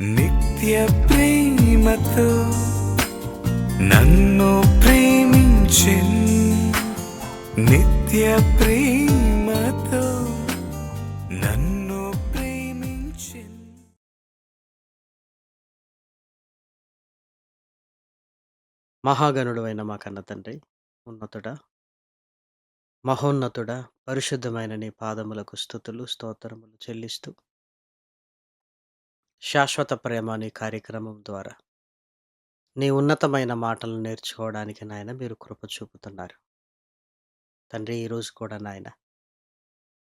నిత్య ప్రేమతో నన్ను ప్రేమించిన్ నిత్య ప్రేమతో నన్ను ప్రేమించిన్ మహాగణుడు అయిన మా కన్న తండ్రి ఉన్నతుడా? మహోన్నతుడ పరిశుద్ధమైన నీ పాదములకు స్థుతులు స్తోత్రములు చెల్లిస్తూ శాశ్వత ప్రేమ అనే కార్యక్రమం ద్వారా నీ ఉన్నతమైన మాటలు నేర్చుకోవడానికి నాయన మీరు కృప చూపుతున్నారు. తండ్రి ఈరోజు కూడా నాయన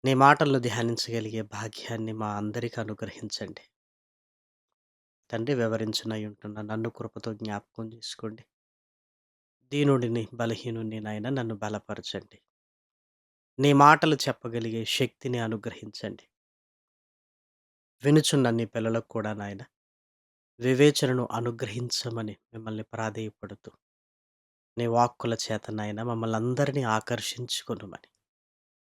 నీ మాటలను ధ్యానించగలిగే భాగ్యాన్ని మా అందరికీ అనుగ్రహించండి. తండ్రి వివరించునై ఉంటున్న నన్ను కృపతో జ్ఞాపకం చేసుకోండి. దీనుడిని బలహీనుని నాయన నన్ను బలపరచండి. నీ మాటలు చెప్పగలిగే శక్తిని అనుగ్రహించండి. వినుచున్న నీ పిల్లలకు కూడా నాయన వివేచనను అనుగ్రహించమని మిమ్మల్ని ప్రాధేయపడుతూ నీ వాక్కుల చేత నాయన మమ్మల్ని అందరినీ ఆకర్షించుకొనుమని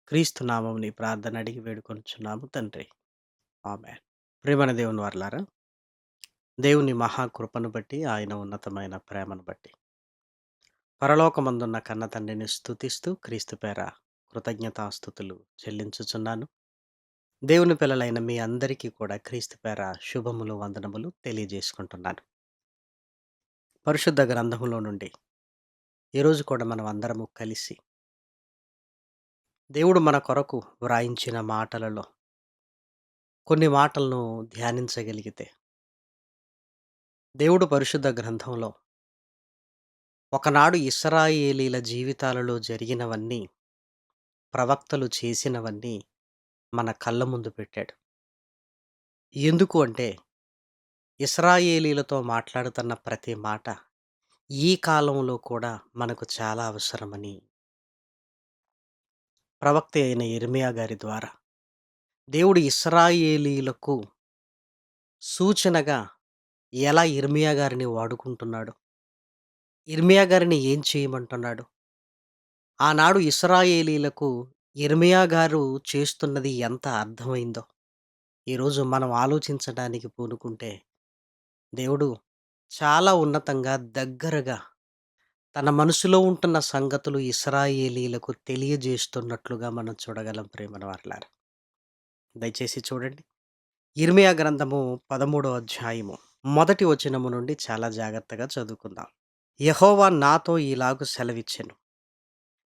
క్రీస్తు నామం నీ ప్రార్థన అడిగి వేడుకొనుచున్నాము తండ్రి. ఆమె ప్రేమణ దేవుని వర్లారా దేవుని మహాకృపను బట్టి ఆయన ఉన్నతమైన ప్రేమను బట్టి పరలోకమందున్న కన్న తండ్రిని స్తుతిస్తూ క్రీస్తు పేర కృతజ్ఞతాస్థుతులు చెల్లించుచున్నాను. దేవుని పిల్లలైన మీ అందరికీ కూడా క్రీస్తు పేర శుభములు వందనములు తెలియజేసుకుంటున్నాను. పరిశుద్ధ గ్రంథములో నుండి ఈరోజు కూడా మనం అందరము కలిసి దేవుడు మన కొరకు వ్రాయించిన మాటలలో కొన్ని మాటలను ధ్యానించగలిగితే దేవుడు పరిశుద్ధ గ్రంథంలో ఒకనాడు ఇస్రాయేలీల జీవితాలలో జరిగినవన్నీ ప్రవక్తలు చేసినవన్నీ మన కళ్ళ ముందు పెట్టాడు. ఎందుకు అంటే ఇస్రాయేలీలతో మాట్లాడుతున్న ప్రతి మాట ఈ కాలంలో కూడా మనకు చాలా అవసరమని ప్రవక్త అయిన ఇర్మియా గారి ద్వారా. దేవుడు ఇస్రాయేలీలకు సూచనగా ఎలా ఇర్మియా గారిని వాడుకుంటున్నాడు? ఇర్మియా గారిని ఏం చేయమంటున్నాడు? ఆనాడు ఇస్రాయేలీలకు ఇర్మియా గారు చేస్తున్నది ఎంత అర్థమైందో. ఈరోజు మనం ఆలోచించడానికి పూనుకుంటే దేవుడు చాలా ఉన్నతంగా దగ్గరగా తన మనసులో ఉంటున్న సంగతులు ఇస్రాయేలీలకు తెలియజేస్తున్నట్లుగా మనం చూడగలం ప్రేమన వారలారు దయచేసి చూడండి. ఇర్మియా గ్రంథము పదమూడో అధ్యాయము మొదటి వచనము నుండి చాలా జాగ్రత్తగా చదువుకుందాం. యహోవా నాతో ఇలాగు సెలవిచ్చెను.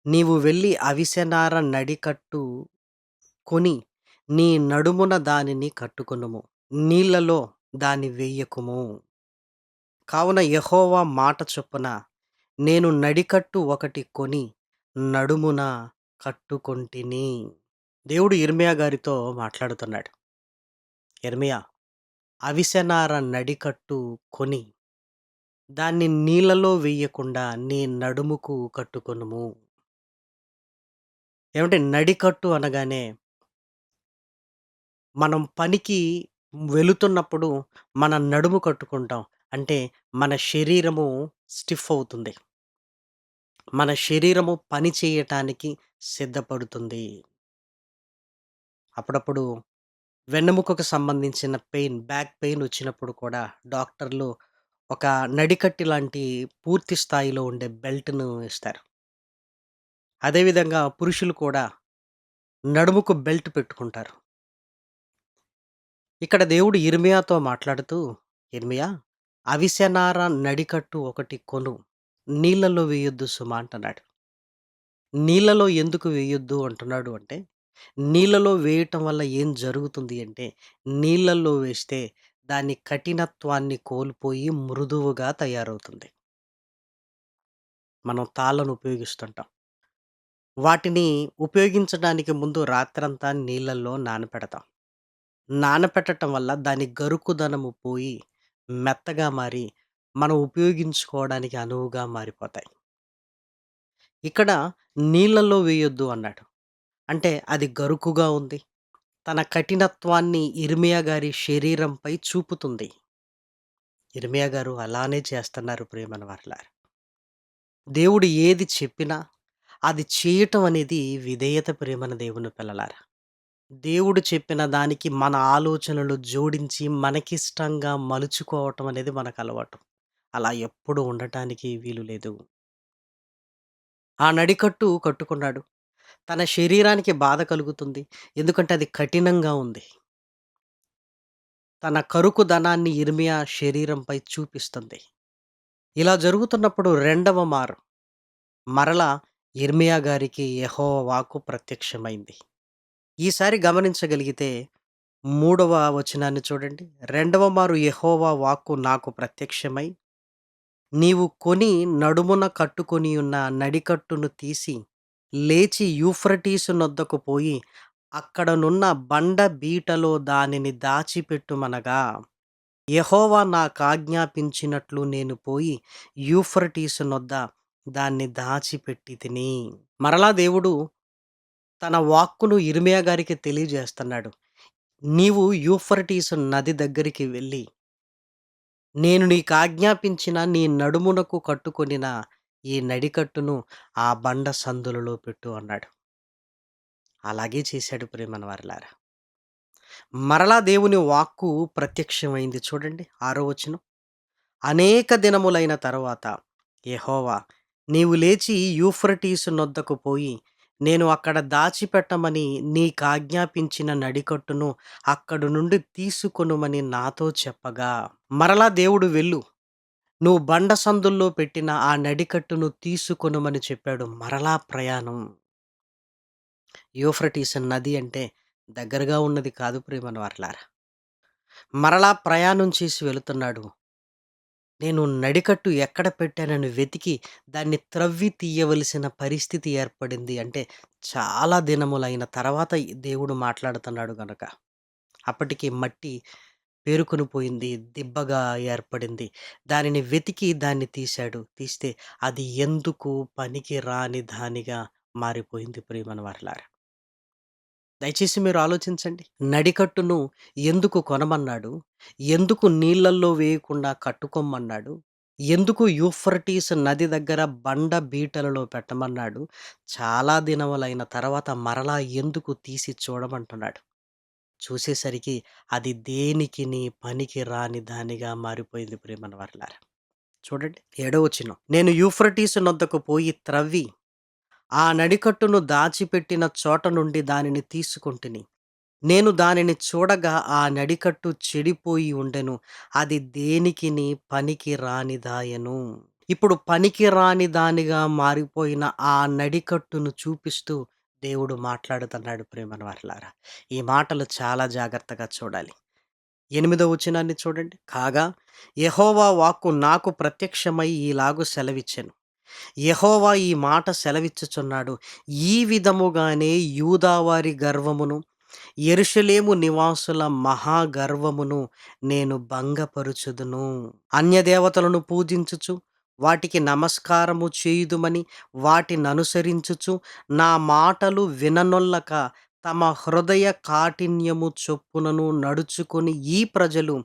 నీవు వెళ్ళి అవిసెనార నడికట్టు కొని నీ నడుమున దానిని కట్టుకొనుము. నీళ్ళలో దాని వెయ్యకుము కావున యహోవా మాట చొప్పున నేను నడికట్టు ఒకటి కొని నడుమున కట్టుకొంటిని. దేవుడు ఇర్మియా గారితో మాట్లాడుతున్నాడు. ఇర్మియా అవిసెనార నడికట్టు కొని దాన్ని నీళ్ళలో వేయకుండా నీ నడుముకు కట్టుకొనుము. ఏమంటే నడికట్టు అనగానే మనం పనికి వెళుతున్నప్పుడు మన నడుము కట్టుకుంటాం. అంటే మన శరీరము స్టిఫ్ అవుతుంది. మన శరీరము పని చేయటానికి సిద్ధపడుతుంది. అప్పుడప్పుడు వెన్నెముకకు సంబంధించిన పెయిన్ బ్యాక్ పెయిన్ వచ్చినప్పుడు కూడా డాక్టర్లు ఒక నడికట్టి లాంటి పూర్తి స్థాయిలో ఉండే బెల్ట్ను ఇస్తారు. అదేవిధంగా పురుషులు కూడా నడుముకు బెల్ట్ పెట్టుకుంటారు. ఇక్కడ దేవుడు ఇర్మియాతో మాట్లాడుతూ ఇర్మియా అవిసెనార నడికట్టు ఒకటి కొను నీళ్ళలో వేయొద్దు సుమా అంటున్నాడు. నీళ్ళలో ఎందుకు వేయొద్దు అంటున్నాడు అంటే నీళ్ళలో వేయటం వల్ల ఏం జరుగుతుంది అంటే నీళ్ళల్లో వేస్తే దాని కఠినత్వాన్ని కోల్పోయి మృదువుగా తయారవుతుంది. మనం తాళ్ళను ఉపయోగిస్తుంటాం. వాటిని ఉపయోగించడానికి ముందు రాత్రంతా నీళ్ళల్లో నానపెడతాం. నానపెట్టడం వల్ల దాని గరుకుదనము పోయి మెత్తగా మారి మనం ఉపయోగించుకోవడానికి అనువుగా మారిపోతాయి. ఇక్కడ నీళ్ళల్లో వేయొద్దు అన్నాడు. అంటే అది గరుకుగా ఉంది. తన కఠినత్వాన్ని ఇర్మియా గారి శరీరంపై చూపుతుంది. ఇర్మియా గారు అలానే చేస్తున్నారు ప్రేమన వారలారు. దేవుడు ఏది చెప్పినా అది చేయటం అనేది విధేయత ప్రేమన దేవుని పిల్లలారా దేవుడు చెప్పిన దానికి మన ఆలోచనలు జోడించి మనకిష్టంగా మలుచుకోవటం అనేది మనకు అలవాటు. అలా ఎప్పుడు ఉండటానికి వీలు లేదు. ఆ నడికట్టు కట్టుకున్నాడు. తన శరీరానికి బాధ కలుగుతుంది. ఎందుకంటే అది కఠినంగా ఉంది. తన కరుకుదనాన్ని ఇర్మియా శరీరంపై చూపిస్తుంది. ఇలా జరుగుతున్నప్పుడు రెండవ మారు మరలా ఇర్మియా గారికి యెహోవా వాక్కు ప్రత్యక్షమైంది. ఈసారి గమనించగలిగితే మూడవ వచనాన్ని చూడండి. రెండవ మారు యెహోవా వాక్కు నాకు ప్రత్యక్షమై, నీవు కొని నడుమున కట్టుకొని ఉన్న నడికట్టును తీసి, లేచి యూఫ్రటీసు నొద్దకు పోయి, అక్కడనున్న బండ బీటలో దానిని దాచిపెట్టుమనగా, యెహోవా నాకాజ్ఞాపించినట్లు నేను పోయి యూఫ్రటీసు నొద్ద దాన్ని దాచిపెట్టి తిని మరలా దేవుడు తన వాక్కును ఇర్మియా గారికి తెలియజేస్తున్నాడు. నీవు యూఫర్టీస్ నది దగ్గరికి వెళ్ళి నేను నీకాజ్ఞాపించిన నీ నడుమునకు కట్టుకొనిన ఈ నడికట్టును ఆ బండ సందులలో పెట్టు అన్నాడు. అలాగే చేశాడు ప్రియమైనవారలారా. మరలా దేవుని వాక్కు ప్రత్యక్షమైంది చూడండి. ఆరో వచనం. అనేక దినములైన తర్వాత యహోవా నీవు లేచి యూఫ్రటీసు నొద్దకు పోయి, నేను అక్కడ దాచిపెట్టమని నీకాజ్ఞాపించిన నడికట్టును అక్కడి నుండి తీసుకొనుమని నాతో చెప్పగా, మరలా దేవుడు వెళ్ళు. నువ్వు బండ సందుల్లో పెట్టిన ఆ నడికట్టును తీసుకొనుమని చెప్పాడు. మరలా ప్రయాణం. యూఫ్రటీస్ నది అంటే దగ్గరగా ఉన్నది కాదు ప్రియమైనవారలారా. మరలా ప్రయాణం చేసి వెళుతున్నాడు. నేను నడికట్టు ఎక్కడ పెట్టానని వెతికి దాన్ని త్రవ్వి తీయవలసిన పరిస్థితి ఏర్పడింది. అంటే చాలా దినములైన తర్వాత దేవుడు మాట్లాడుతున్నాడు గనక. అప్పటికి మట్టి పేరుకొని పోయింది. దిబ్బగా ఏర్పడింది. దానిని వెతికి దాన్ని తీశాడు. తీస్తే అది ఎందుకు పనికి రాని దానిగా మారిపోయింది ప్రియమైనవారలారా. దయచేసి మీరు ఆలోచించండి. నడికట్టును ఎందుకు కొనమన్నాడు? ఎందుకు నీళ్ళల్లో వేయకుండా కట్టుకోమన్నాడు? ఎందుకు యూఫ్రటీస్ నది దగ్గర బండ బీటలలో పెట్టమన్నాడు? చాలా దినములైన తర్వాత మరలా ఎందుకు తీసి చూడమంటున్నాడు? చూసేసరికి అది దేనికిని పనికి రాని దానిగా మారిపోయింది ప్రియమైనవారలారా. చూడండి ఏడో వచ్చిన నేను యూఫ్రటీస్ నొద్దకు పోయి త్రవ్వి ఆ నడికట్టును దాచిపెట్టిన చోట నుండి దానిని తీసుకొంటిని. నేను దానిని చూడగా ఆ నడికట్టు చెడిపోయి ఉండెను. అది దేనికిని పనికి రానిదాయను ఇప్పుడు పనికి రాని దానిగా మారిపోయిన ఆ నడికట్టును చూపిస్తూ దేవుడు మాట్లాడుతున్నాడు ప్రియమైనవారలారా. ఈ మాటలు చాలా జాగ్రత్తగా చూడాలి. ఎనిమిదో వచనాన్ని చూడండి. కాగా యహోవా వాక్కు నాకు ప్రత్యక్షమై ఈలాగు సెలవిచ్చెను. యెహోవా ఈ మాట సెలవిచ్చుచున్నాడు. ఈ విధముగానే యూదావారి గర్వమును, ఎరుషలేము నివాసుల మహా గర్వమును నేను భంగపరుచుదును. అన్యదేవతలను పూజించుచు, వాటికి నమస్కారము చేయుదుమని వాటిననుసరించుచు, నా మాటలు విననొల్లక తమ హృదయ కాఠిన్యము చొప్పునను నడుచుకొని ఈ ప్రజలు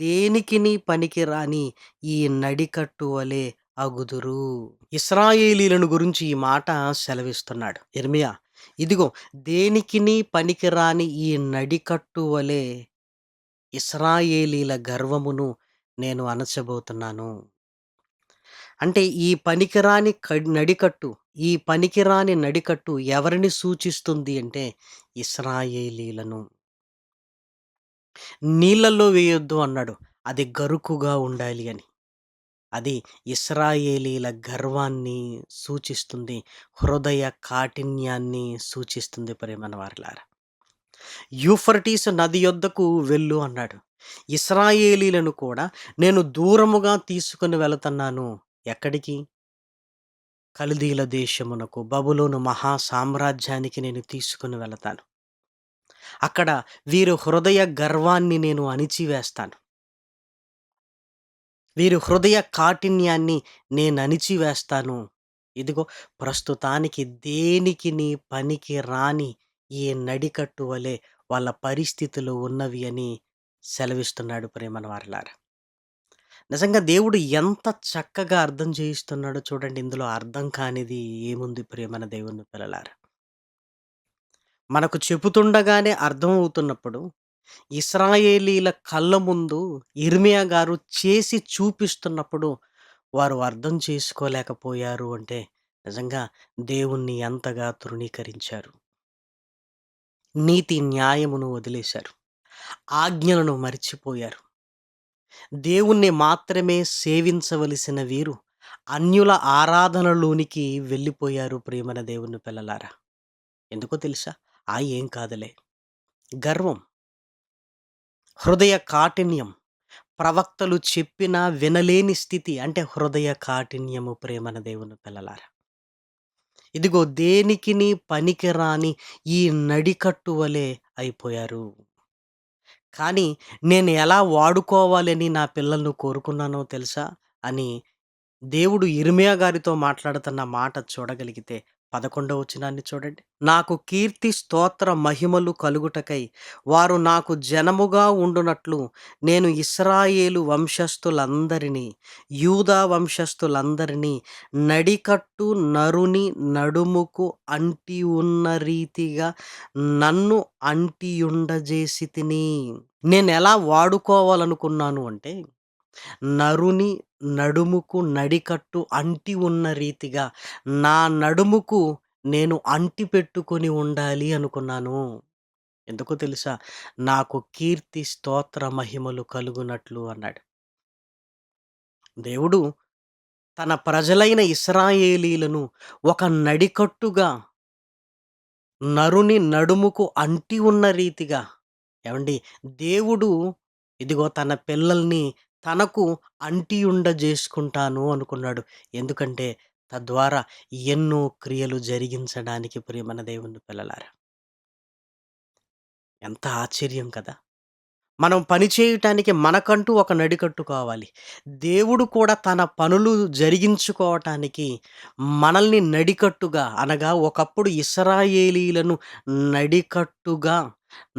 దేనికిని పనికిరాని ఈ నడికట్టు వలె అగుదురు. ఇస్రాయేలీలను గురించి ఈ మాట సెలవిస్తున్నాడు ఇర్మియా. ఇదిగో దేనికిని పనికిరాని ఈ నడికట్టు వలె ఇస్రాయేలీల గర్వమును నేను అణచబోతున్నాను. అంటే ఈ పనికిరాని నడికట్టు, ఈ పనికిరాని నడికట్టు ఎవరిని సూచిస్తుంది అంటే ఇస్రాయేలీలను నీళ్ళల్లో వేయొద్దు అన్నాడు. అది గరుకుగా ఉండాలి అని. అది ఇస్రాయేలీల గర్వాన్ని సూచిస్తుంది. హృదయ కాఠిన్యాన్ని సూచిస్తుంది ప్రేమవారిలారా యూఫర్టీస్ నది యొద్దకు వెళ్ళు అన్నాడు. ఇస్రాయేలీలను కూడా నేను దూరముగా తీసుకొని వెళుతున్నాను. ఎక్కడికి? కలిదీల దేశమునకు, బబులోను మహా సామ్రాజ్యానికి నేను తీసుకుని వెళతాను. అక్కడ వీరు హృదయ గర్వాన్ని నేను అణిచివేస్తాను. వీరి హృదయ కాఠిన్యాన్ని నేను అణిచివేస్తాను. ఇదిగో ప్రస్తుతానికి దేనికిని పనికి రాని ఈ నడికట్టు వలె వాళ్ళ పరిస్థితులు ఉన్నవి అని సెలవిస్తున్నాడు ప్రియమైనవారలారా. నిజంగా దేవుడు ఎంత చక్కగా అర్థం చేయిస్తున్నాడో చూడండి. ఇందులో అర్థం కానిది ఏముంది ప్రేమన దేవుని పిల్లలారా. మనకు చెబుతుండగానే అర్థమవుతున్నప్పుడు, ఇస్రాయేలీల కళ్ళ ముందు ఇర్మియా గారు చేసి చూపిస్తున్నప్పుడు, వారు అర్థం చేసుకోలేకపోయారు అంటే, నిజంగా దేవుణ్ణి ఎంతగా తృణీకరించారు. నీతి న్యాయమును వదిలేశారు. ఆజ్ఞలను మరిచిపోయారు. దేవుణ్ణి మాత్రమే సేవించవలసిన వీరు, అన్యుల ఆరాధనలోనికి వెళ్ళిపోయారు ప్రేమన దేవుని పిల్లలారా. ఎందుకో తెలుసా? ఆ ఏం కాదులే. గర్వం. హృదయ కాఠిన్యం. ప్రవక్తలు చెప్పినా వినలేని స్థితి అంటే హృదయ కాఠిన్యము ప్రేమన దేవుని పిల్లలారా. ఇదిగో దేనికిని పనికిరాని ఈ నడికట్టు వలె అయిపోయారు. కానీ నేను ఎలా వాడుకోవాలని నా పిల్లలను కోరుకున్నానో తెలుసా? అని దేవుడు ఇర్మియా గారితో మాట్లాడుతున్న మాట చూడగలిగితే 11 వచనాన్ని చూడండి. నాకు కీర్తి స్తోత్ర మహిమలు కలుగుటకై వారు నాకు జనముగా ఉండునట్లు నేను ఇస్రాయేలు వంశస్థులందరినీ, యూదా వంశస్థులందరినీ నడికట్టు నరుని నడుముకు అంటి ఉన్న రీతిగా నన్ను అంటియుండజేసితిని. నేనెలా వాడుకోవాలనుకున్నాను అంటే, నరుని నడుముకు నడికట్టు అంటి ఉన్న రీతిగా నా నడుముకు నేను అంటి పెట్టుకొని ఉండాలి అనుకున్నాను. ఎందుకో తెలుసా? నాకు కీర్తి స్తోత్ర మహిమలు కలుగునట్లు అన్నాడు. దేవుడు తన ప్రజలైన ఇస్రాయేలీలను ఒక నడికట్టుగా నరుని నడుముకు అంటి ఉన్న రీతిగా ఏవండి దేవుడు ఇదిగో తన పిల్లల్ని తనకు అంటియుండజేసుకుంటాను అనుకున్నాడు. ఎందుకంటే తద్వారా ఎన్నో క్రియలు జరిగించడానికి ప్రియమైన దేవుని పిల్లలారా. ఎంత ఆశ్చర్యం కదా! మనం పని చేయటానికి మనకంటూ ఒక నడికట్టు కావాలి. దేవుడు కూడా తన పనులు జరిగించుకోవటానికి మనల్ని నడికట్టుగా అనగా ఒకప్పుడు ఇశ్రాయేలీలను నడికట్టుగా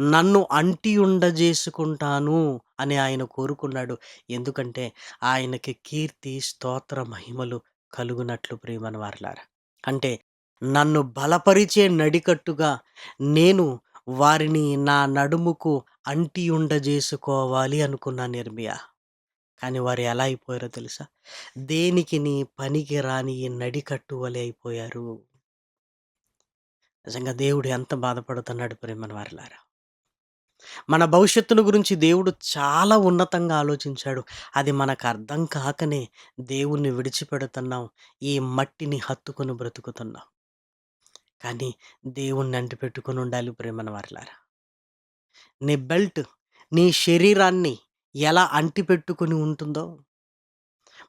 నన్ను అంటియుండజేసుకుంటాను అని ఆయన కోరుకున్నాడు. ఎందుకంటే ఆయనకి కీర్తి, స్తోత్ర, మహిమలు కలుగునట్లు ప్రేమని వారలారా. అంటే నన్ను బలపరిచే నడికట్టుగా నేను వారిని నా నడుముకు అంటియుండజేసుకోవాలి అనుకున్నాను ఇర్మియా. కానీ వారు ఎలా అయిపోయారో తెలుసా? దేనికిని పనికి రాని నడికట్టు వలె అయిపోయారు. నిజంగా దేవుడు ఎంత బాధపడుతున్నాడు ప్రేమని వారిలారా మన భవిష్యత్తును గురించి దేవుడు చాలా ఉన్నతంగా ఆలోచించాడు. అది మనకు అర్థం కాకనే దేవుణ్ణి విడిచిపెడుతున్నాం. ఈ మట్టిని హత్తుకొని బ్రతుకుతున్నాం. కానీ దేవుణ్ణి అంటిపెట్టుకొని ఉండాలి ప్రేమని వారిలారా నీ బెల్ట్ నీ శరీరాన్ని ఎలా అంటిపెట్టుకొని ఉంటుందో,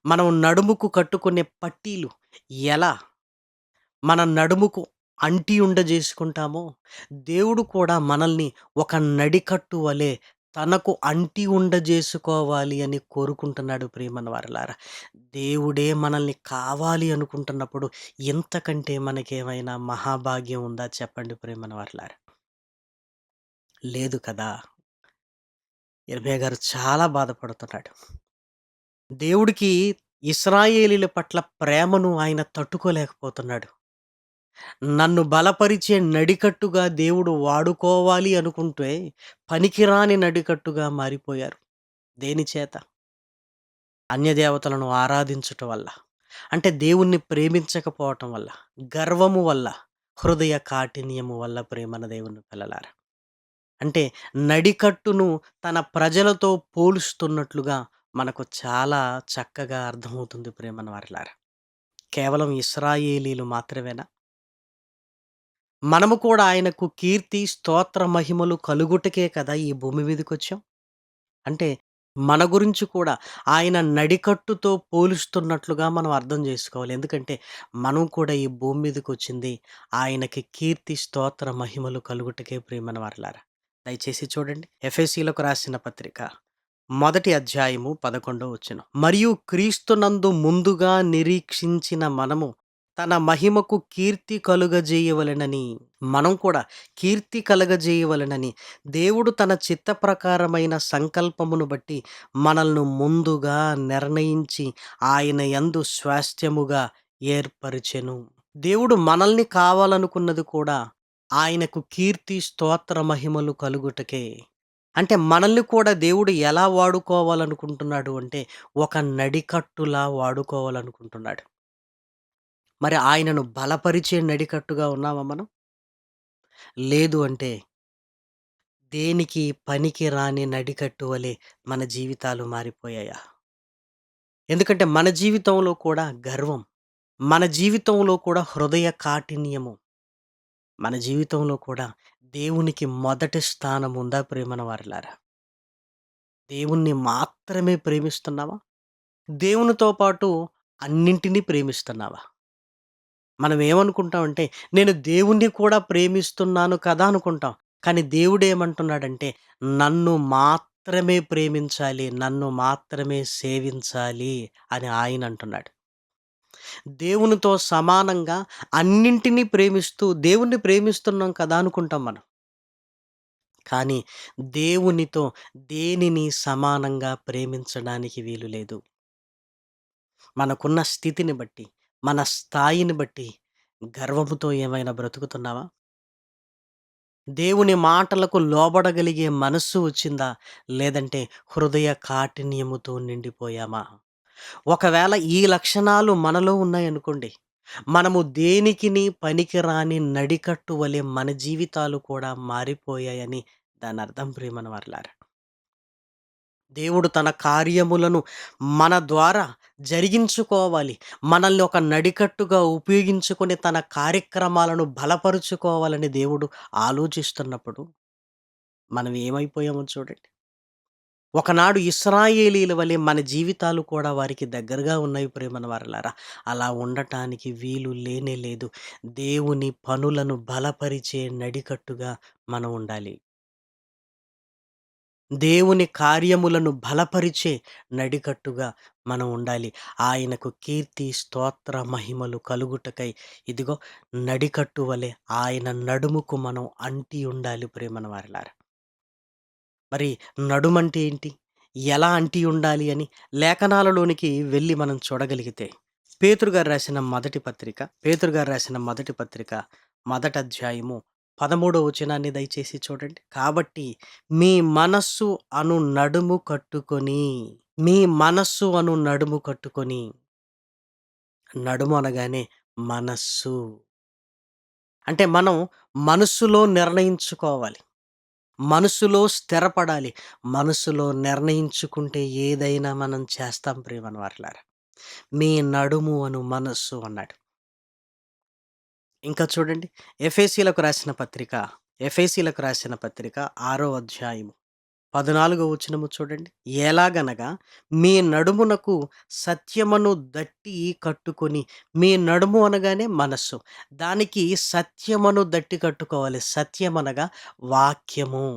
మనం నడుముకు కట్టుకునే పట్టీలు ఎలా మన నడుముకు అంటి ఉండ చేసుకుంటామో దేవుడు కూడా మనల్ని ఒక నడికట్టు వలె తనకు అంటి ఉండ చేసుకోవాలి అని కోరుకుంటున్నాడు ప్రేమని వారలారా. దేవుడే మనల్ని కావాలి అనుకుంటున్నప్పుడు ఇంతకంటే మనకేమైనా మహాభాగ్యం ఉందా చెప్పండి ప్రేమని వారలారా. లేదు కదా! ఇరవై గారు చాలా బాధపడుతున్నాడు. దేవుడికి ఇస్రాయేలీల పట్ల ప్రేమను ఆయన తట్టుకోలేకపోతున్నాడు. నన్ను బలపరిచే నడికట్టుగా దేవుడు వాడుకోవాలి అనుకుంటే పనికిరాని నడికట్టుగా మారిపోయారు. దేనిచేత అన్యదేవతలను ఆరాధించుట వల్ల. అంటే దేవుణ్ణి ప్రేమించకపోవటం వల్ల, గర్వము వల్ల, హృదయ కాఠిన్యము వల్ల ప్రేమన దేవుని పిల్లలారా. అంటే నడికట్టును తన ప్రజలతో పోలుస్తున్నట్లుగా మనకు చాలా చక్కగా అర్థమవుతుంది ప్రేమన వారిలారా కేవలం ఇస్రాయేలీలు మాత్రమేనా? మనము కూడా ఆయనకు కీర్తి, స్తోత్ర, మహిమలు కలుగుటకే కదా ఈ భూమి మీదకొచ్చాం. అంటే మన గురించి కూడా ఆయన నడికట్టుతో పోలుస్తున్నట్లుగా మనం అర్థం చేసుకోవాలి. ఎందుకంటే మనం కూడా ఈ భూమి మీదకొచ్చింది ఆయనకి కీర్తి, స్తోత్ర, మహిమలు కలుగుటకే ప్రియమైన వారలారా. దయచేసి చూడండి. ఎఫ్ఎస్సీలకు రాసిన పత్రిక మొదటి అధ్యాయము 11 వచనం. మరియు క్రీస్తునందు ముందుగా నిరీక్షించిన మనము తన మహిమకు కీర్తి కలుగజేయవలెనని మనం కూడా కీర్తి కలగజేయవలెనని దేవుడు తన చిత్త ప్రకారమైన సంకల్పమును బట్టి మనల్ని ముందుగా నిర్ణయించి ఆయన యందు స్వాస్థ్యముగా ఏర్పరిచెను. దేవుడు మనల్ని కావాలనుకున్నది కూడా ఆయనకు కీర్తి, స్తోత్ర మహిమలు కలుగుటకే. అంటే మనల్ని కూడా దేవుడు ఎలా వాడుకోవాలనుకుంటున్నాడు అంటే, ఒక నడికట్టులా వాడుకోవాలనుకుంటున్నాడు. మరి ఆయనను బలపరిచే నడికట్టుగా ఉన్నామా మనం? లేదు అంటే దేనికి పనికి రాని నడికట్టు వలె మన జీవితాలు మారిపోయాయా? ఎందుకంటే మన జీవితంలో కూడా గర్వం, మన జీవితంలో కూడా హృదయ కాఠిన్యము, మన జీవితంలో కూడా దేవునికి మొదటి స్థానం ఉందా ప్రేమన వారిలారా దేవుణ్ణి మాత్రమే ప్రేమిస్తున్నావా? దేవునితో పాటు అన్నింటినీ ప్రేమిస్తున్నావా? మనం ఏమనుకుంటామంటే, నేను దేవుణ్ణి కూడా ప్రేమిస్తున్నాను కదా అనుకుంటాం. కానీ దేవుడు ఏమంటున్నాడంటే నన్ను మాత్రమే ప్రేమించాలి, నన్ను మాత్రమే సేవించాలి అని ఆయన అంటున్నాడు. దేవునితో సమానంగా అన్నింటినీ ప్రేమిస్తూ దేవుణ్ణి ప్రేమిస్తున్నాం కదా అనుకుంటాం మనం. కానీ దేవునితో దేనిని సమానంగా ప్రేమించడానికి వీలు లేదు. మనకున్న స్థితిని బట్టి, మన స్థాయిని బట్టి గర్వముతో ఏమైనా బ్రతుకుతున్నావా? దేవుని మాటలకు లోబడగలిగే మనస్సు వచ్చిందా? లేదంటే హృదయ కాఠిన్యముతో నిండిపోయామా? ఒకవేళ ఈ లక్షణాలు మనలో ఉన్నాయనుకోండి, మనము దేనికిని పనికిరాని నడికట్టు వలె మన జీవితాలు కూడా మారిపోయాయని దానర్థం ప్రియమైన వర్లారు దేవుడు తన కార్యములను మన ద్వారా జరిగించుకోవాలి. మనల్ని ఒక నడికట్టుగా ఉపయోగించుకొని తన కార్యక్రమాలను బలపరుచుకోవాలని దేవుడు ఆలోచిస్తున్నప్పుడు, మనం ఏమైపోయామో చూడండి. ఒకనాడు ఇస్రాయేలీల వలె మన జీవితాలు కూడా వారికి దగ్గరగా ఉన్నాయి ప్రేమన వారలారా. అలా ఉండటానికి వీలు లేనే లేదు. దేవుని పనులను బలపరిచే నడికట్టుగా మనం ఉండాలి. దేవుని కార్యములను బలపరిచే నడికట్టుగా మనం ఉండాలి. ఆయనకు కీర్తి, స్తోత్ర, మహిమలు కలుగుటకై ఇదిగో నడికట్టు వలె ఆయన నడుముకు మనం అంటి ఉండాలి ప్రేమన వారిలారా మరి నడుమంటే ఏంటి? ఎలా అంటి ఉండాలి అని లేఖనాలలోనికి వెళ్ళి మనం చూడగలిగితే, పేతురుగారు రాసిన మొదటి పత్రిక, పేతురుగారు రాసిన మొదటి పత్రిక, మొదటి అధ్యాయము 13 వచనాన్ని దయచేసి చూడండి. కాబట్టి మీ మనస్సు అను నడుము కట్టుకొని, మీ మనస్సు అను నడుము కట్టుకొని, నడుము అనగానే మనస్సు. అంటే మనం మనస్సులో నిర్ణయించుకోవాలి. మనసులో స్థిరపడాలి. మనసులో నిర్ణయించుకుంటే ఏదైనా మనం చేస్తాం ప్రియమైన వారలారా. మీ నడుము అను మనస్సు అన్నాడు. ఇంకా చూడండి ఎఫ్ఏసీలకు రాసిన పత్రిక, ఎఫ్ఐసీలకు రాసిన పత్రిక ఆరో అధ్యాయము 14 వచనము చూడండి. ఎలాగనగా మీ నడుమునకు సత్యమును దట్టి కట్టుకొని, మీ నడుము అనగానే మనస్సు. దానికి సత్యమును దట్టి కట్టుకోవాలి. సత్యమనగా వాక్యము.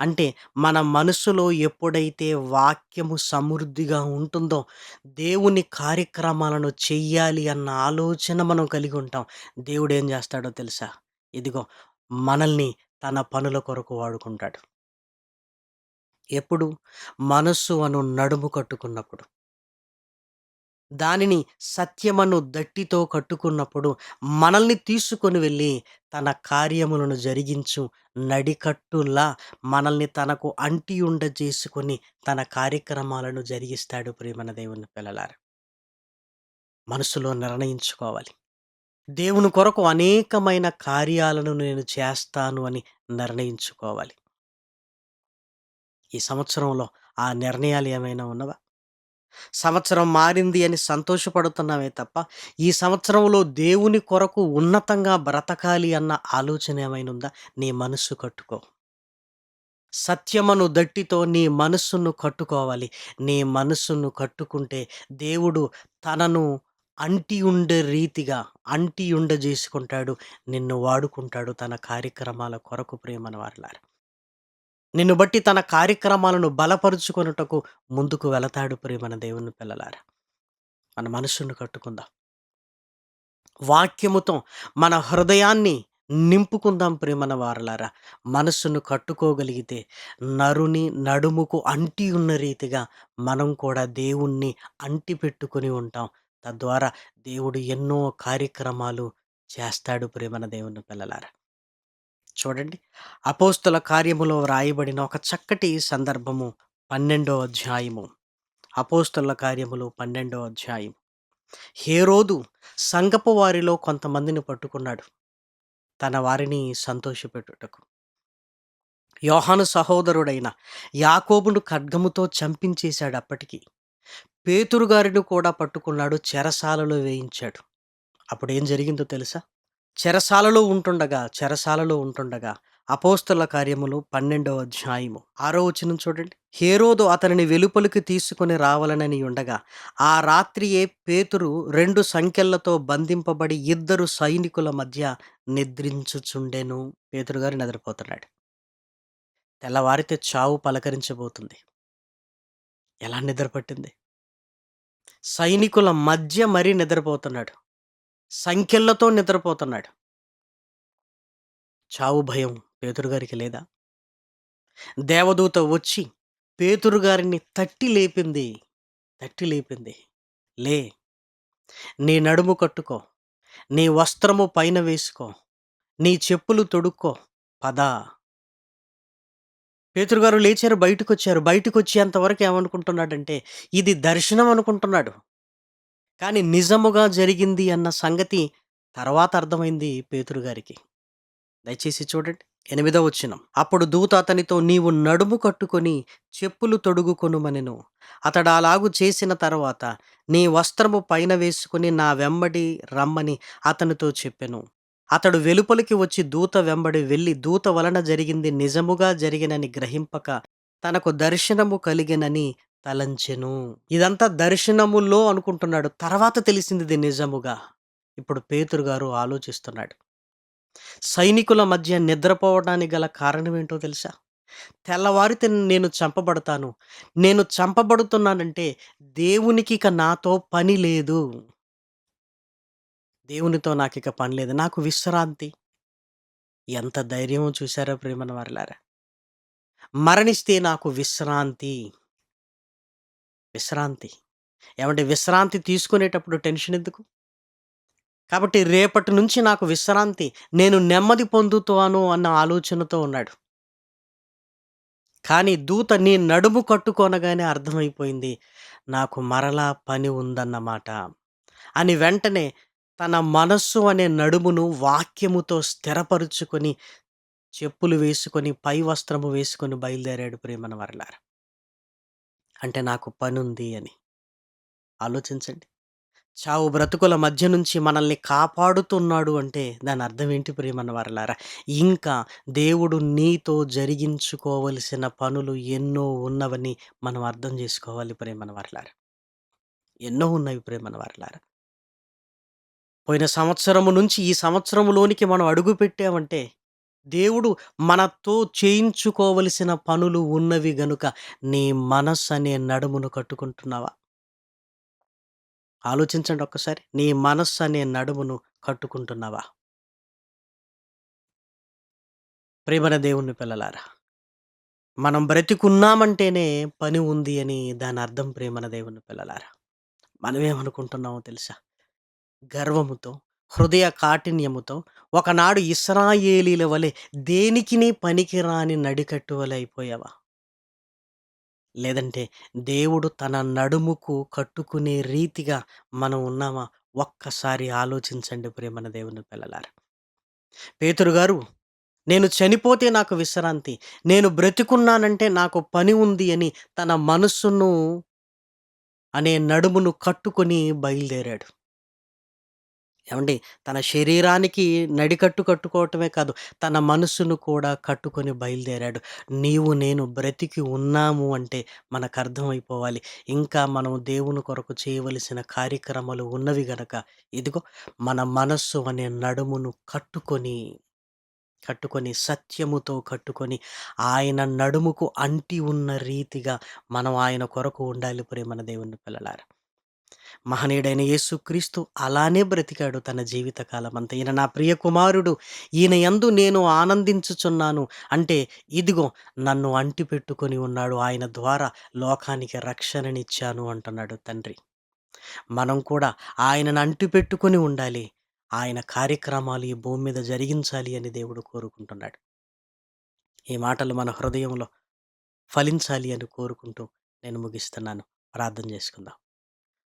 అంటే మన మనసులో ఎప్పుడైతే వాక్యము సమృద్ధిగా ఉంటుందో, దేవుని కార్యక్రమాలను చెయ్యాలి అన్న ఆలోచన మనం కలిగి ఉంటాం. దేవుడేం చేస్తాడో తెలుసా? ఇదిగో మనల్ని తన పనుల కొరకు వాడుకుంటాడు. ఎప్పుడు? మనస్సు అను నడుము కట్టుకున్నప్పుడు. దానిని సత్యమను దట్టితో కట్టుకున్నప్పుడు మనల్ని తీసుకొని వెళ్ళి తన కార్యములను జరిగించు నడికట్టులా మనల్ని తనకు అంటి ఉండ చేసుకొని తన కార్యక్రమాలను జరిగిస్తాడు ప్రేమన దేవుని పిల్లలారు మనసులో నిర్ణయించుకోవాలి. దేవుని కొరకు అనేకమైన కార్యాలను నేను చేస్తాను అని నిర్ణయించుకోవాలి. ఈ సంవత్సరంలో ఆ నిర్ణయాలు ఏమైనా ఉన్నవా? సంవత్సరం మారింది అని సంతోషపడుతున్నామే తప్ప, ఈ సంవత్సరంలో దేవుని కొరకు ఉన్నతంగా బ్రతకాలి అన్న ఆలోచన ఏమైనా ఉందా? నీ మనస్సు కట్టుకో. సత్యమను దట్టితో నీ మనస్సును కట్టుకోవాలి. నీ మనస్సును కట్టుకుంటే దేవుడు తనను అంటి ఉండే రీతిగా అంటి ఉండ చేసుకుంటాడు నిన్ను వాడుకుంటాడు తన కార్యక్రమాల కొరకు ప్రేమను వారలారు నిన్ను బట్టి తన కార్యక్రమాలను బలపరుచుకొనుటకు ముందుకు వెళతాడు ప్రియమైన దేవుని పిల్లలారా. మన మనసును కట్టుకుందాం. వాక్యముతో మన హృదయాన్ని నింపుకుందాం ప్రేమన వారలారా. మనస్సును కట్టుకోగలిగితే నరుని నడుముకు అంటి ఉన్న రీతిగా మనం కూడా దేవుణ్ణి అంటి పెట్టుకొని ఉంటాం. తద్వారా దేవుడు ఎన్నో కార్యక్రమాలు చేస్తాడు ప్రేమన దేవుని పిల్లలారా. చూడండి. అపోస్తుల కార్యములో వ్రాయబడిన ఒక చక్కటి సందర్భము పన్నెండో అధ్యాయము. అపోస్తుల కార్యములు పన్నెండో అధ్యాయం హేరోదు సంగపు వారిలో కొంతమందిని పట్టుకున్నాడు. తన వారిని సంతోషపెట్టుటకు. యోహాను సహోదరుడైన యాకోబును ఖడ్గముతో చంపించేశాడు అప్పటికి. పేతురు గారిని కూడా పట్టుకున్నాడు చెరసాలలో వేయించాడు. అప్పుడు ఏం జరిగిందో తెలుసా? చెరసాలలో ఉంటుండగా చెరసాలలో ఉంటుండగా అపోస్తుల కార్యములు పన్నెండవ అధ్యాయము. ఆరో వచనం చూడండి. హేరోదు అతనిని వెలుపలికి తీసుకుని రావాలనని ఉండగా ఆ రాత్రియే పేతురు రెండు సంఖ్యలతో బంధింపబడి ఇద్దరు సైనికుల మధ్య నిద్రించుచుండెను. పేతురు గారు నిద్రపోతున్నాడు. తెల్లవారితే చావు పలకరించబోతుంది. ఎలా నిద్రపట్టింది? సైనికుల మధ్య మరీ నిద్రపోతున్నాడు. సంఖ్యలతో నిద్రపోతున్నాడు. చావు భయం పేతురు గారికి లేదా? దేవదూత వచ్చి పేతురు గారిని తట్టి లేపింది తట్టి లేపింది. లే నీ నడుము కట్టుకో నీ వస్త్రము పైన వేసుకో నీ చెప్పులు తొడుక్కో పద. పేతురు గారు లేచారు బయటకు వచ్చారు బయటకు వచ్చేంతవరకు ఏమనుకుంటున్నాడంటే ఇది దర్శనం అనుకుంటున్నాడు. కానీ నిజముగా జరిగింది అన్న సంగతి తర్వాత అర్థమైంది పేతురు గారికి. దయచేసి చూడండి ఎనిమిదో వచ్చినం అప్పుడు దూత అతనితో నీవు నడుము కట్టుకొని చెప్పులు తొడుగుకొనుమనెను. అతడు అలాగు చేసిన తర్వాత నీ వస్త్రము పైన వేసుకుని నా వెంబడి రమ్మని అతనితో చెప్పెను. అతడు వెలుపలికి వచ్చి దూత వెంబడి వెళ్ళి దూత వలన జరిగింది నిజముగా జరిగినని గ్రహింపక తనకు దర్శనము కలిగినని తలంచెను. ఇదంతా దర్శనములో అనుకుంటున్నాడు. తర్వాత తెలిసింది ఇది నిజముగా. ఇప్పుడు పేతురు గారు ఆలోచిస్తున్నాడు. సైనికుల మధ్య నిద్రపోవడానికి గల కారణం ఏంటో తెలుసా? తెల్లవారితే నేను చంపబడతాను. నేను చంపబడుతున్నానంటే దేవునికి ఇక నాతో పని లేదు. దేవునితో నాకు ఇక పని లేదు. నాకు విశ్రాంతి. ఎంత ధైర్యమో చూసారా ప్రేమన వారిలారా మరణిస్తే నాకు విశ్రాంతి. విశ్రాంతి. ఏమంటే విశ్రాంతి తీసుకునేటప్పుడు టెన్షన్ ఎందుకు? కాబట్టి రేపటి నుంచి నాకు విశ్రాంతి నేను నెమ్మది పొందుతాను అన్న ఆలోచనతో ఉన్నాడు. కానీ దూత నీ నడుము కట్టుకొనగానే అర్థమైపోయింది నాకు మరలా పని ఉందన్నమాట అని వెంటనే తన మనస్సు అనే నడుమును వాక్యముతో స్థిరపరుచుకొని చెప్పులు వేసుకొని పై వస్త్రము వేసుకొని బయలుదేరాడు ప్రేమన వరలారు అంటే నాకు పనుంది అని. ఆలోచించండి. చావు బ్రతుకుల మధ్య నుంచి మనల్ని కాపాడుతున్నాడు అంటే దాని అర్థం ఏంటి ప్రియమన్న వారలారా ఇంకా దేవుడు నీతో జరిగించుకోవలసిన పనులు ఎన్నో ఉన్నవని మనం అర్థం చేసుకోవాలి ప్రేమన్న వారలారా ఎన్నో ఉన్నవి ప్రేమన్న వారలారా పోయిన సంవత్సరము నుంచి ఈ సంవత్సరంలోనికి మనం అడుగు పెట్టామంటే దేవుడు మనతో చేయించుకోవలసిన పనులు ఉన్నవి గనుక నీ మనస్సు అనే నడుమును కట్టుకుంటున్నావా? ఆలోచించండి ఒక్కసారి. నీ మనస్సు అనే నడుమును కట్టుకుంటున్నావా? ప్రేమన దేవుని పిల్లలారా మనం బ్రతికున్నామంటేనే పని ఉంది అని దాని అర్థం ప్రేమన దేవుని పిల్లలారా. మనమేమనుకుంటున్నామో తెలుసా? గర్వముతో హృదయ కాఠిన్యముతో ఒకనాడు ఇస్రాయేలీల వలె దేనికిని పనికిరాని నడికట్టు వలె అయిపోయావా? లేదంటే దేవుడు తన నడుముకు కట్టుకునే రీతిగా మనం ఉన్నామా? ఒక్కసారి ఆలోచించండి ప్రేమన దేవుని పిల్లలారు. పేతురు గారు నేను చనిపోతే నాకు విశ్రాంతి నేను బ్రతికున్నానంటే నాకు పని ఉంది అని తన మనస్సును అనే నడుమును కట్టుకొని బయలుదేరాడు. ఏమండి? తన శరీరానికి నడికట్టు కట్టుకోవటమే కాదు తన మనసును కూడా కట్టుకొని బయలుదేరాడు. నీవు నేను బ్రతికి ఉన్నాము అంటే మనకు అర్థమైపోవాలి. ఇంకా మనం దేవుని కొరకు చేయవలసిన కార్యక్రమాలు ఉన్నవి గనక ఇదిగో మన మనస్సు అనే నడుమును కట్టుకొని కట్టుకొని సత్యముతో కట్టుకొని ఆయన నడుముకు అంటి ఉన్న రీతిగా మనం ఆయన కొరకు ఉండాలి ప్రేమన దేవుని పిల్లలారా. మహనీయుడైన యేసుక్రీస్తు అలానే బ్రతికాడు తన జీవితకాలం అంతా ఈయన నా ప్రియ కుమారుడు ఈయన ఎందు నేను ఆనందించుచున్నాను. అంటే ఇదిగో నన్ను అంటి పెట్టుకొని ఉన్నాడు. ఆయన ద్వారా లోకానికి రక్షణనిచ్చాను అంటున్నాడు తండ్రి. మనం కూడా ఆయనను అంటి పెట్టుకొని ఉండాలి. ఆయన కార్యక్రమాలు ఈ భూమి మీద జరిగించాలి అని దేవుడు కోరుకుంటున్నాడు. ఈ మాటలు మన హృదయంలో ఫలించాలి అని కోరుకుంటూ నేను ముగిస్తున్నాను. ప్రార్థన చేసుకుందాం.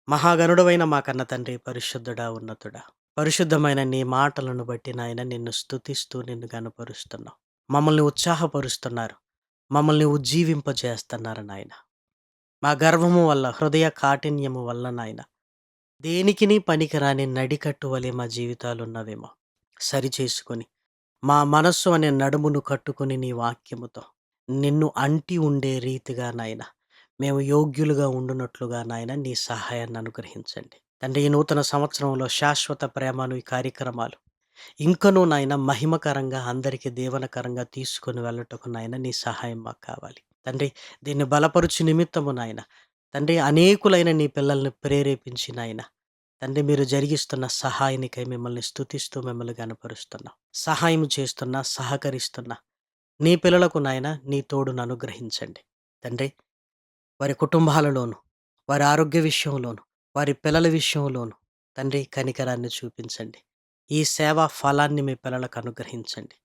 మహాగనుడవైన మా కన్న తండ్రి పరిశుద్ధుడా ఉన్నతుడా. పరిశుద్ధమైన నీ మాటలను బట్టి నాయన నిన్ను స్తుతిస్తూ నిన్ను గనపరుస్తున్నావు మమ్మల్ని ఉత్సాహపరుస్తున్నారు. మమ్మల్ని ఉజ్జీవింపజేస్తున్నారు నాయన. మా గర్వము వల్ల హృదయ కాఠిన్యము వల్ల నాయన. దేనికిని పనికిరాని నడికట్టు వలె మా జీవితాలు ఉన్నవేమో సరి చేసుకొని మా మనస్సు అనే నడుమును కట్టుకొని నీ వాక్యముతో నిన్ను అంటి ఉండే రీతిగా నాయనా మేము యోగ్యులుగా ఉండునట్లుగా నాయన నీ సహాయాన్ని అనుగ్రహించండి. తండ్రి ఈ నూతన సంవత్సరంలో శాశ్వత ప్రేమను ఈ కార్యక్రమాలు ఇంకనూ నాయన మహిమకరంగా అందరికీ దేవనకరంగా తీసుకొని వెళ్ళటకు నాయన నీ సహాయం మాకు కావాలి. తండ్రి దీన్ని బలపరుచు నిమిత్తము నాయన తండ్రి అనేకులైన నీ పిల్లల్ని ప్రేరేపించి నాయన తండ్రి మీరు జరిగిస్తున్న సహాయానికై మిమ్మల్ని స్తుతిస్తూ మిమ్మల్ని కనపరుస్తున్నాం సహాయం చేస్తున్నా సహకరిస్తున్నా నీ పిల్లలకు నాయన నీ తోడును అనుగ్రహించండి. తండ్రి వారి కుటుంబాలలోను వారి ఆరోగ్య విషయంలోను వారి పిల్లల విషయంలోను తండ్రి కనికరాన్ని చూపించండి. ఈ సేవా ఫలాన్ని మీ పిల్లలకు అనుగ్రహించండి.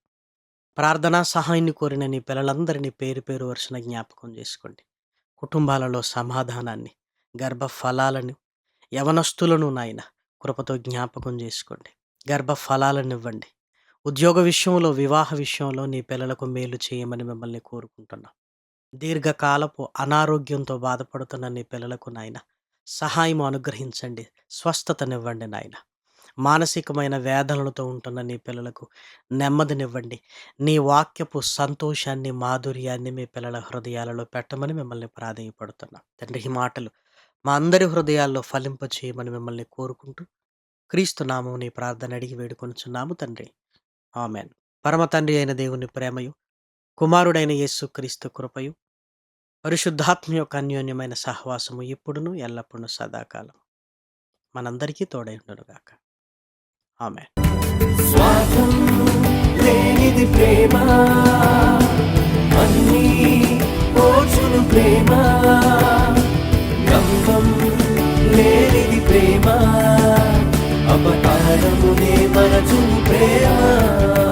ప్రార్థనా సహాయాన్ని కోరిన నీ పిల్లలందరినీ పేరు పేరు వరుసన జ్ఞాపకం చేసుకోండి. కుటుంబాలలో సమాధానాన్ని గర్భ ఫలాలను యవనస్తులను నాయన కృపతో జ్ఞాపకం చేసుకోండి. గర్భ ఫలాలను ఇవ్వండి ఉద్యోగ విషయంలో వివాహ విషయంలో నీ పిల్లలకు మేలు చేయమని మిమ్మల్ని కోరుకుంటున్నాం. దీర్ఘకాలపు అనారోగ్యంతో బాధపడుతున్న నీ పిల్లలకు నాయన సహాయం అనుగ్రహించండి. స్వస్థతనివ్వండి నాయన. మానసికమైన వేదనలతో ఉంటున్న నీ పిల్లలకు నెమ్మదినివ్వండి. నీ వాక్యపు సంతోషాన్ని మాధుర్యాన్ని మీ పిల్లల హృదయాలలో పెట్టమని మిమ్మల్ని ప్రాధేయపడుతున్నాం. తండ్రి ఈ మాటలు మా అందరి హృదయాల్లో ఫలింప చేయమని మిమ్మల్ని కోరుకుంటూ క్రీస్తునామం నీ ప్రార్థన అడిగి వేడుకొనుచున్నాము తండ్రి. ఆమెన్. పరమ తండ్రి అయిన దేవుని ప్రేమయు కుమారుడైన యేసు క్రీస్తు కృపయు పరిశుద్ధాత్మ యొక్క అన్యోన్యమైన సహవాసము ఇప్పుడును ఎల్లప్పుడూ సదాకాలం. మనందరికీ తోడై ఉండునుగాక ఆమె లేనిది ప్రేమ అన్నీ ప్రేమ. గంగం లేనిది ప్రేమ అపకారమునే ప్రేమ.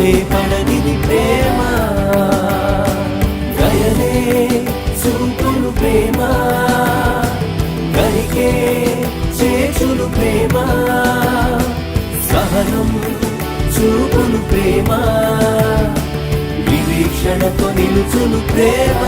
మత్సరమే పడనిది ప్రేమ. గయనే చూపును ప్రేమ. గరికే చేచును ప్రేమ. సహనం చూపును ప్రేమ. వివీక్షణతో నిలుచును ప్రేమ.